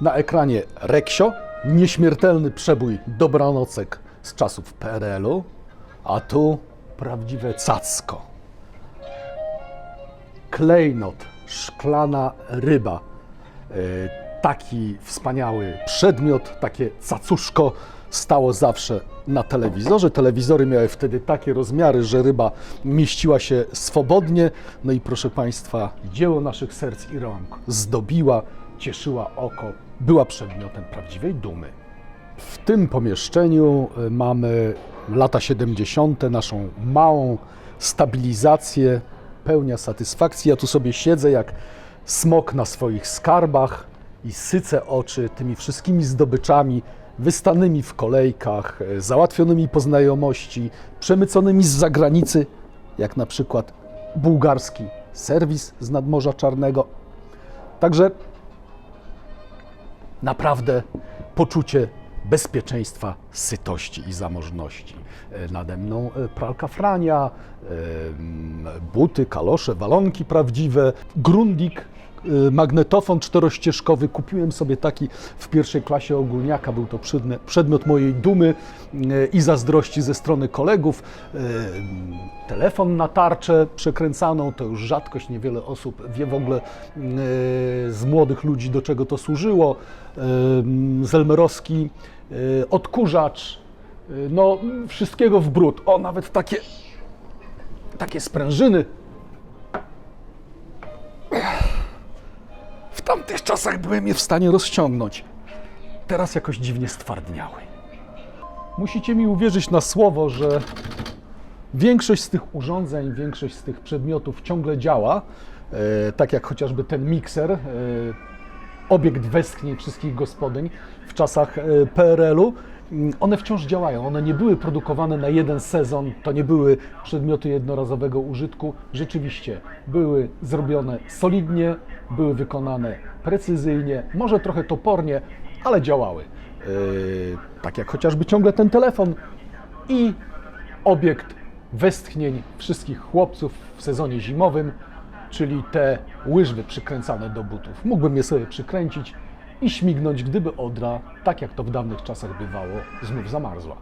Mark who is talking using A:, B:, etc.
A: Na ekranie Reksio, nieśmiertelny przebój dobranocek z czasów PRL-u, a tu prawdziwe cacko. Klejnot, szklana ryba. E, Taki wspaniały przedmiot, takie cacuszko stało zawsze na telewizorze. Telewizory miały wtedy takie rozmiary, że ryba mieściła się swobodnie. No i proszę Państwa, dzieło naszych serc i rąk zdobiła, cieszyła oko, była przedmiotem prawdziwej dumy. W tym pomieszczeniu y, mamy lata 70., naszą małą stabilizację, pełnia satysfakcji. Ja tu sobie siedzę jak smok na swoich skarbach i sycę oczy tymi wszystkimi zdobyczami wystanymi w kolejkach, y, załatwionymi po znajomości, przemyconymi z zagranicy, jak na przykład bułgarski serwis z nadmorza Czarnego. Także naprawdę poczucie bezpieczeństwa, sytości i zamożności. E, Nade mną e, pralka frania, e, buty, kalosze, walonki prawdziwe, grundik, magnetofon czterościeżkowy. Kupiłem sobie taki w pierwszej klasie ogólniaka. Był to przedmiot mojej dumy e, i zazdrości ze strony kolegów. M, Telefon na tarczę przekręcaną, to już rzadkość, niewiele osób wie w ogóle z młodych ludzi, do czego to służyło. Zelmerowski odkurzacz, no wszystkiego w brud. O, nawet takie, takie sprężyny. Tamtych czasach byłem je w stanie rozciągnąć. Teraz jakoś dziwnie stwardniały. Musicie mi uwierzyć na słowo, że Większość z tych urządzeń, większość z tych przedmiotów ciągle działa, e, tak jak chociażby ten mikser, e, obiekt westchnień wszystkich gospodyń w czasach e, PRL-u. Mm, One wciąż działają, one nie były produkowane na jeden sezon, to nie były przedmioty jednorazowego użytku. Rzeczywiście były zrobione solidnie, były wykonane precyzyjnie, może trochę topornie, ale działały. E, Tak jak chociażby ciągle ten telefon i obiekt westchnień wszystkich chłopców w sezonie zimowym, czyli te łyżwy przykręcane do butów. Mógłbym je sobie przykręcić i śmignąć, gdyby odra, tak jak to w dawnych czasach bywało, znów zamarzła.